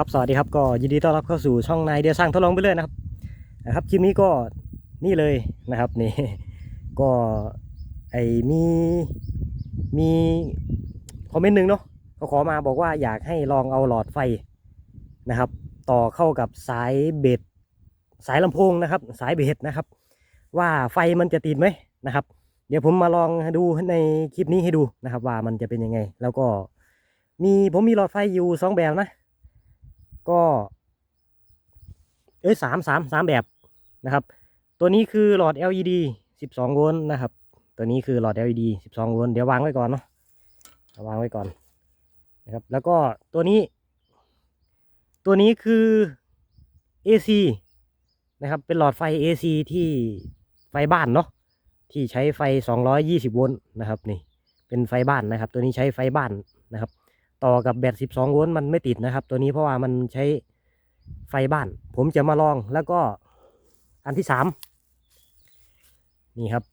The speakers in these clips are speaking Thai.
ครับสวัสดีครับก็ยินดีต้อนรับเข้าสู่ช่องนายเดียสร้างทดลองไปเรื่อยนะครับนะครับคลิปนี้ก็นี่เลยนะครับนี่ก็ไอมีมีคอมเมนต์หนึ่งเนาะเขาขอมาบอกว่าอยากให้ลองเอาหลอดไฟนะครับ ต่อเข้ากับสายเบสสายลำโพงนะครับ สายเบสนะครับ ว่าไฟมันจะติดไหมนะครับ เดี๋ยวผมมาลองดูในคลิปนี้ให้ดูนะครับ ว่ามันจะเป็นยังไง แล้วก็มีผมมีหลอดไฟอยู่สองแบบนะ ก็ เอ้ยสามสามสามแบบนะครับ ตัวนี้คือหลอด LED 12 โวลต์นะครับ ตัวนี้คือหลอด LED 12 โวลต์เดี๋ยววางไว้ก่อนเนาะาวางไว้ก่อนนะครับ แล้วก็ตัวนี้ ตัวนี้คือ AC นะครับ เป็นหลอดไฟ AC ที่ไฟบ้านเนาะที่ใช้ไฟ 220 โวลต์นะครับนี่เป็นไฟบ้านนะครับ ตัวนี้ใช้ไฟบ้านนะครับ ต่อกับแบต 12 โวลต์มันไม่ติดนะครับ ตัวนี้เพราะว่ามันใช้ไฟบ้าน ผมจะมาลองแล้วก็อันที่สามนี่ครับ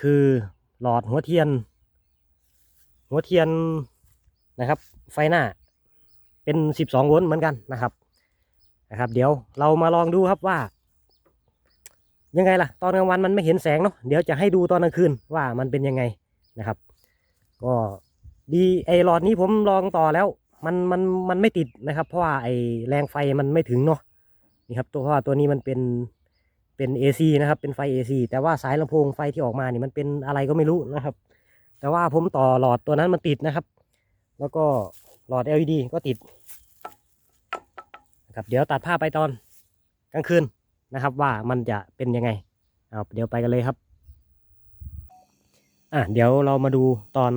คือหลอดหัวเทียน หัวเทียนนะครับ ไฟหน้าเป็น 12 โวลต์เหมือนกันนะครับนะครับ เดี๋ยวเรามาลองดูครับว่า ยังไงล่ะ ตอนกลางวันมันไม่เห็นแสงเนาะเดี๋ยวจะให้ดูตอนกลางคืนว่ามันเป็นยังไงนะครับ ก็ ดีไอหลอดนี้ผมลองต่อแล้ว มันมันมันไม่ติดนะครับ เพราะว่าไอแรงไฟมันไม่ถึงเนาะนี่ครับตัวเพราะว่าตัวนี้มันเป็นเป็น AC นะครับ เป็นไฟ AC แต่ว่าสายลำโพงไฟที่ออกมานี่มันเป็นอะไรก็ไม่รู้นะครับ แต่ว่าผมต่อหลอดตัวนั้นมันติดนะครับ แล้วก็หลอด LED ก็ติดนะครับเดี๋ยวตัดภาพไปตอนกลางคืนนะครับ ว่ามันจะเป็นยังไงครับเดี๋ยวไปกันเลยครับ อะเดี๋ยวเรามาดูตอน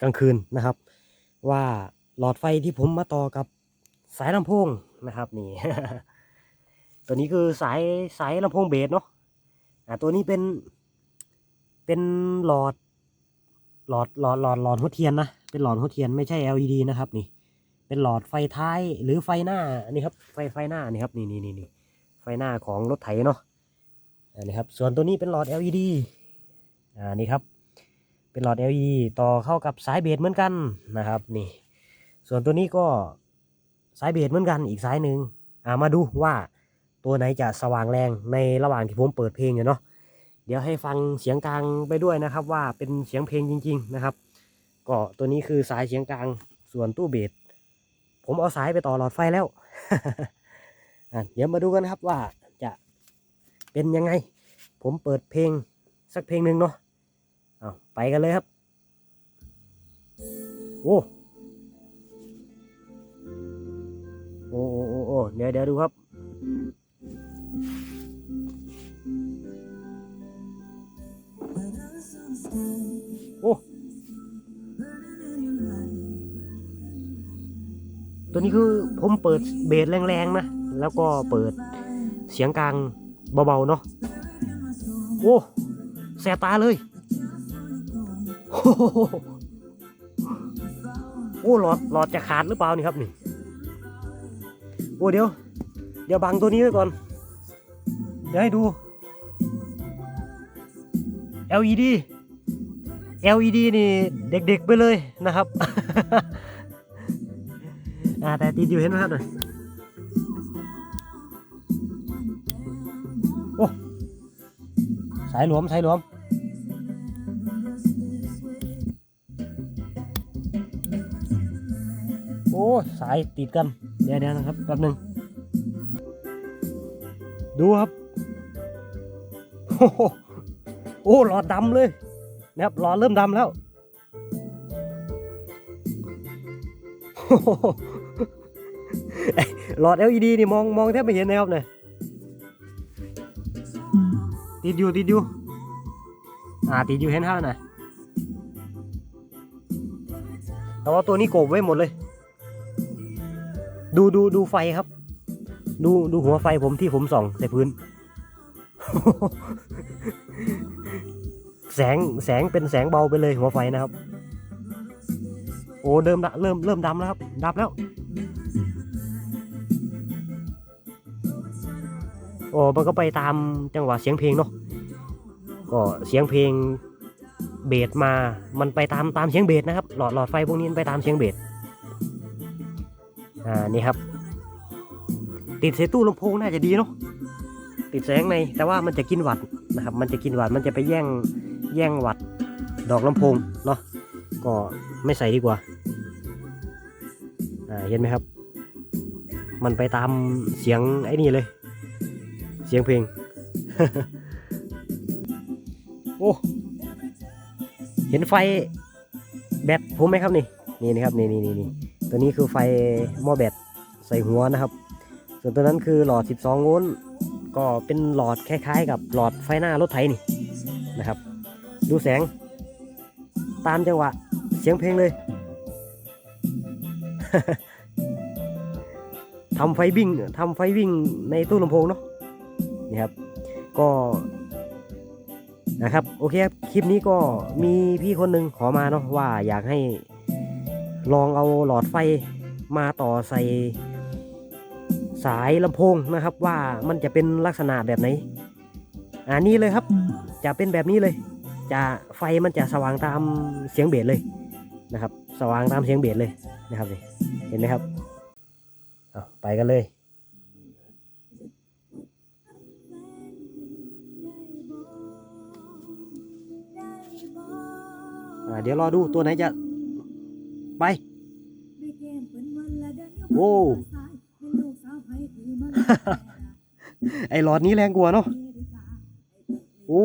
กลางคืนนะครับ ว่าหลอดไฟที่ผมมาต่อกับสายลำโพงนะครับนี่ ตัวนี้คือสายสายลำโพงเบสเนาะอ่าตัวนี้เป็น เป็นหลอด หลอดหลอดหลอดหลอดหัวเทียนนะเป็นหลอดหัวเทียนไม่ใช่ LED นะครับ นี่ เป็นหลอดไฟท้ายหรือไฟหน้านี่ครับ ไฟไฟหน้านี่ครับนี่นี่นี่นี่ไฟหน้าของรถไถเนาะอันนี้ครับ ส่วนตัวนี้เป็นหลอด LED อ่านี่ครับ เป็นหลอด LED ต่อเข้ากับสายเบสเหมือนกันนะครับนี่ ส่วนตัวนี้ก็สายเบสเหมือนกันอีกสายหนึ่งอ่ามาดูว่าตัวไหนจะสว่างแรงในระหว่างที่ผมเปิดเพลงอยู่เนาะเดี๋ยวให้ฟังเสียงกลางไปด้วยนะครับ ว่าเป็นเสียงเพลงจริง ๆนะครับ ก็ตัวนี้คือสายเสียงกลางส่วนตู้เบสผมเอาสายไปต่อหลอดไฟแล้วเดี๋ยวมาดูกันครับว่าจะเป็นยังไง ผมเปิดเพลงสักเพลงหนึ่งเนาะ เอาไปกันเลยครับโอ้โอ้โอ้โอ้โอเดี๋ยวเดี๋ยวดูครับโอ้ตัวนี้คือผมเปิดเบสแรงๆนะ แล้วก็เปิดเสียงกลางเบาๆเนาะโอ้แสบตาเลย โอ้โหโอ้หลอดหลอดจะขาดหรือเปล่านี่ครับนี่โอ้เดี๋ยว เดี๋ยวบังตัวนี้ไว้ก่อน เดี๋ยวให้ดู LED LED นี่เด็กๆไปเลยนะครับแต่ติดอยู่เห็นไหมครับน่ะโอ้สายหลวมสายหลวม สายติดกัน เดี๋ยวเดี๋ยวนะครับแป๊บหนึง ดูครับ โอ้โหโอ้หลอดดำเลยนะครับหลอดเริ่มดำแล้วหลอด LED นี่มองมองแทบไม่เห็นนะครับเนี่ยติดอยู่ติดอยู่อ่าติดอยู่เห็นเท่าหร่แต่ว่าตัวนี้โกบไว้หมดเลย ดูดูดูไฟครับ ดูดูหัวไฟผมที่ผมส่องใส่พื้น แสงแสงเป็นแสงเบาไปเลยหัวไฟนะครับ โอ้เริ่มละเริ่มเริ่มดำแล้วครับดับแล้วโอ้มันก็ไปตามจังหวะเสียงเพลงเนาะก็เสียงเพลงเบสมา มันไปตามตามเสียงเบสนะครับ หลอดหลอดไฟพวกนี้ไปตามเสียงเบส อ่านี่ครับ ติดใส่ตู้ลำโพงน่าจะดีเนาะติดแสงในแต่ว่ามันจะกินวัดนะครับ มันจะกินวัดมันจะไปแย่งแย่งวัดดอกลำโพงเนาะก็ไม่ใส่ดีกว่าอ่าเห็นไหมครับ มันไปตามเสียงไอ้นี่เลย เสียงเพลงโอ้เห็นไฟแบตผมไหมครับนี่นี่นะครับนี่นี่นี่นี่ ตัวนี้คือไฟหม้อแบตใส่หัวนะครับ ส่วนตัวนั้นคือหลอด 12 โวลต์ก็เป็นหลอดคล้ายๆ กับหลอดไฟหน้ารถไถนี่นะครับ ดูแสง ตามจังหวะเสียงเพลงเลยทำไฟวิ่งทำไฟวิ่งในตู้ลำโพงเนาะนี่ครับ ก็นะครับ โอเคครับ คลิปนี้ก็มีพี่คนหนึ่งขอมาเนาะว่าอยากให้ ลองเอาหลอดไฟมาต่อใส่สายลำโพงนะครับว่ามันจะเป็นลักษณะแบบไหนอ่านี่เลยครับจะเป็นแบบนี้เลย จะไฟมันจะสว่างตามเสียงเบสเลยนะครับ สว่างตามเสียงเบสเลยนะครับเห็นไหมครับเอาไปกันเลยเดี๋ยวรอดูตัวไหนจะ ไปโว้ไอหลอดนี้แรงกว่าเนาะโอ้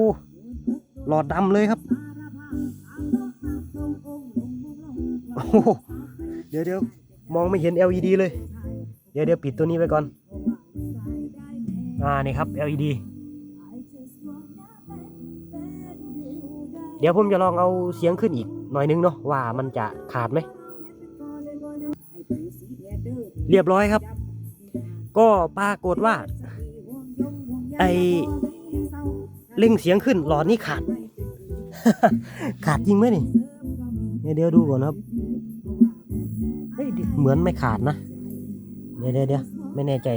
หลอดดำเลยครับโอ้โหเดี๋ยวเดี๋ยวมองไม่เห็น LED เลย เดี๋ยวเดี๋ยวปิดตัวนี้ไว้ก่อน อ่านี่ครับ LED เดี๋ยวผมจะลองเอาเสียงขึ้นอีก หน่อยนึงเนาะว่ามันจะขาดไหม เรียบร้อยครับ ก็ปรากฏว่า ไอเร่งเสียงขึ้นหลอดนี่ขาด ขาดจริงไหมนี่เดี๋ยวดูก่อนครับเฮ้ยเหมือนไม่ขาดนะ เดี๋ยวเดี๋ยวไม่แน่ใจ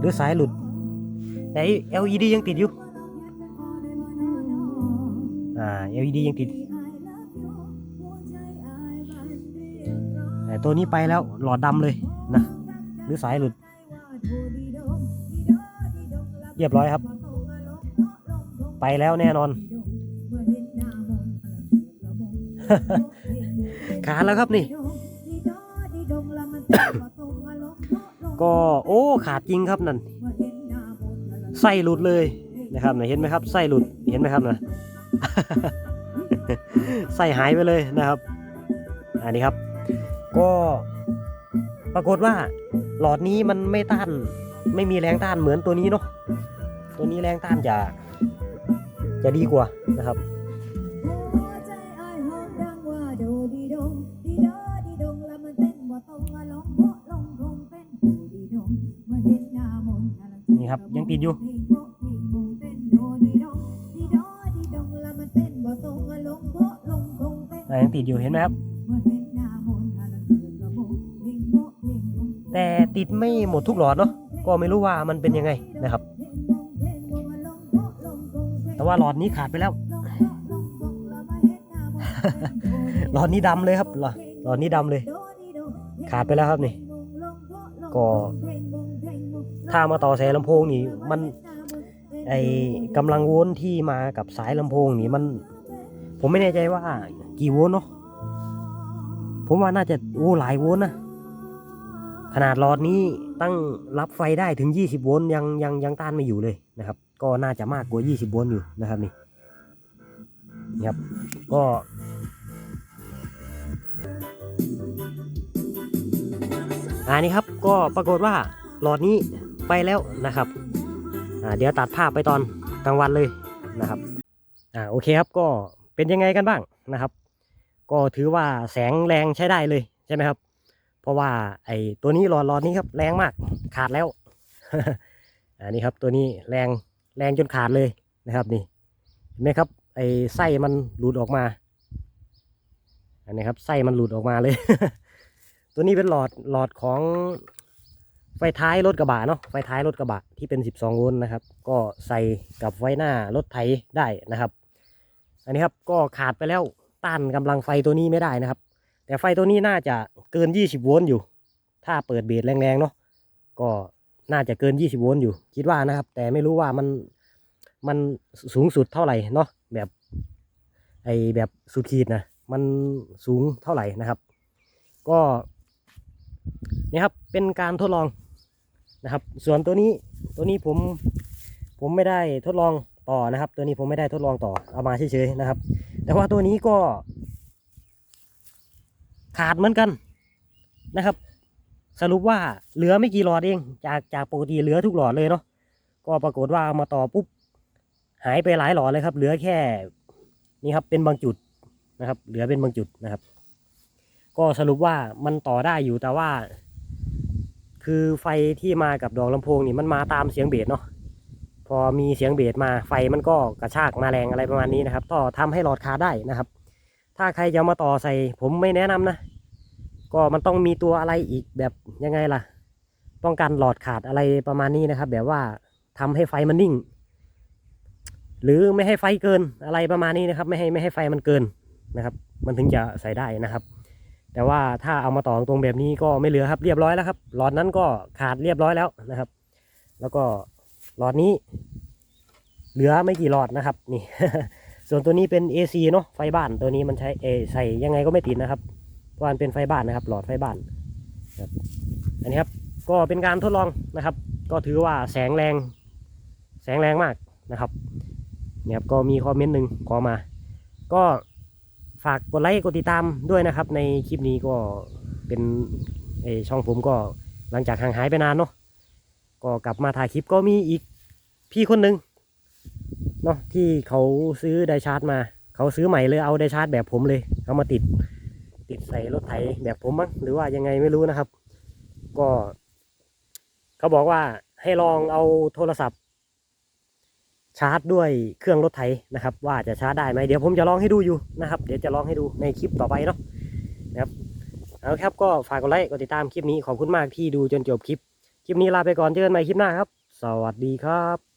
หรือสายหลุดแต่ LED ยังติดอยู่ LED ยังติด แต่ตัวนี้ไปแล้วหลอดดำเลยนะ หรือสายหลุด เรียบร้อยครับ ไปแล้วแน่นอน ขาดแล้วครับนี่ ก็โอ้ขาดจริงครับนั่นไส้หลุดเลยนะครับนะเห็นไหมครับไส้หลุดเห็นไหมครับนะ ไส้หายไปเลยนะครับ อันนี้ครับ ก็ปรากฏว่าหลอดนี้มันไม่ต้าน ไม่มีแรงต้านเหมือนตัวนี้เนาะตัวนี้แรงต้านจะจะดีกว่านะครับนี่ครับยังติดอยู่ ยังติดอยู่เห็นไหมครับ แต่ติดไม่หมดทุกหลอดเนาะก็ไม่รู้ว่ามันเป็นยังไงนะครับ แต่ว่าหลอดนี้ขาดไปแล้ว หลอดนี้ดำเลยครับหลอดหลอดนี้ดำเลย ขาดไปแล้วครับนี่ ก็ถ้ามาต่อสายลำโพงนี่มันไอกำลังวลต์ที่มากับสายลำโพงนี่มัน ผมไม่แน่ใจว่า กี่โวลต์เนาะผมว่าน่าจะโอ้หลายโวลต์นะขนาดหลอดนี้ตั้งรับไฟได้ถึง 20 โวลต์ยังยังยังต้านไม่อยู่เลยนะครับ ก็น่าจะมากกว่า 20 โวลต์อยู่นะครับนี่นี่ครับก็อันนี้ครับก็ปรากฏว่าหลอดนี้ไปแล้วนะครับเดี๋ยวตัดภาพไปตอนกลางวันเลยนะครับอ่าโอเคครับก็เป็นยังไงกันบ้างนะครับ ก็ถือว่าแสงแรงใช้ได้เลยใช่ไหมครับ เพราะว่าไอ้ตัวนี้หลอดหลอดนี้ครับแรงมากขาดแล้ว อันนี้ครับตัวนี้แรงแรงจนขาดเลยนะครับนี่เห็นไหมครับไอ้ไส้มันหลุดออกมา อันนี้ครับไส้มันหลุดออกมาเลย ตัวนี้เป็นหลอดหลอดของไฟท้ายรถกระบะเนาะไฟท้ายรถกระบะที่เป็น 12 โวลต์นะครับ ก็ใส่กับไฟหน้ารถไถได้นะครับ อันนี้ครับก็ขาดไปแล้ว ต้านกำลังไฟตัวนี้ไม่ได้นะครับ แต่ไฟตัวนี้น่าจะเกิน 20 โวลต์อยู่ถ้าถ้าเปิดเบสแรงๆเนาะก็น่าจะเกิน 20 โวลต์อยู่ คิดว่านะครับ แต่ไม่รู้ว่ามันมันสูงสุดเท่าไหร่เนาะแบบไอแบบสุดขีดนะมันสูงเท่าไหร่นะครับ ก็นี่ครับเป็นการทดลองนะครับ ส่วนตัวนี้ตัวนี้ผมผมไม่ได้ทดลองต่อนะครับ ตัวนี้ผมไม่ได้ทดลองต่อเอามาเฉยๆนะครับ แต่ว่าตัวนี้ก็ ขาดเหมือนกันนะครับ สรุปว่าเหลือไม่กี่หลอดเอง จากจากปกติเหลือทุกหลอดเลยเนาะก็ปรากฏว่าเอามาต่อปุ๊บหายไปหลายหลอดเลยครับ เหลือแค่นี่ครับเป็นบางจุดนะครับ เหลือเป็นบางจุดนะครับ ก็สรุปว่ามันต่อได้อยู่แต่ว่า คือไฟที่มากับดอกลำโพงนี่มันมาตามเสียงเบสเนาะ พอมีเสียงเบสมาไฟมันก็กระชากมาแรงอะไรประมาณนี้นะครับก็ทำให้หลอดขาได้นะครับ ถ้าใครจะมาต่อใส่ผมไม่แนะนำนะ ก็มันต้องมีตัวอะไรอีกแบบยังไงล่ะ ป้องกันหลอดขาดอะไรประมาณนี้นะครับ แบบว่าทำให้ไฟมันนิ่ง หรือไม่ให้ไฟเกินอะไรประมาณนี้นะครับ ไม่ให้ไม่ให้ไฟมันเกินนะครับ มันถึงจะใส่ได้นะครับ แต่ว่าถ้าเอามาต่อตรงแบบนี้ก็ไม่เหลือครับเรียบร้อยแล้วครับหลอดนั้นก็ขาดเรียบร้อยแล้วนะครับ แล้วก็ หลอดนี้เหลือไม่กี่หลอดนะครับ นี่ ส่วนตัวนี้เป็น AC เนาะไฟบ้านตัวนี้มันใช้เอใส่ยังไงก็ไม่ติดนะครับเพราะมันเป็นไฟบ้านนะครับ หลอดไฟบ้านครับอันนี้ครับก็เป็นการทดลองนะครับ ก็ถือว่าแสงแรง แสงแรงมากนะครับเนี่ยครับก็มีคอมเมนต์หนึ่งขอมา ก็ฝากกดไลค์กดติดตามด้วยนะครับ ในคลิปนี้ก็เป็นช่องผมก็หลังจากห่างหายไปนานเนาะก็กลับมาถ่ายคลิปก็มีอีก พี่คนหนึ่งเนาะที่เขาซื้อไดชาร์จมา เขาซื้อใหม่เลยเอาไดชาร์จแบบผมเลยเอามาติด ติดใส่รถไถแบบผมมั้งหรือว่ายังไงไม่รู้นะครับ ก็ เขาบอกว่าให้ลองเอาโทรศัพท์ ชาร์จด้วยเครื่องรถไถนะครับ ว่าจะชาร์จได้ไหมเดี๋ยวผมจะลองให้ดูอยู่นะครับเดี๋ยวจะลองให้ดูในคลิปต่อไปเนาะนะครับเอาครับก็ฝากกดไลค์กดติดตามคลิปนี้ขอบคุณมากที่ดูจนจบคลิป คลิปนี้ลาไปก่อนเจอกันใหม่คลิปหน้าครับ สวัสดีครับ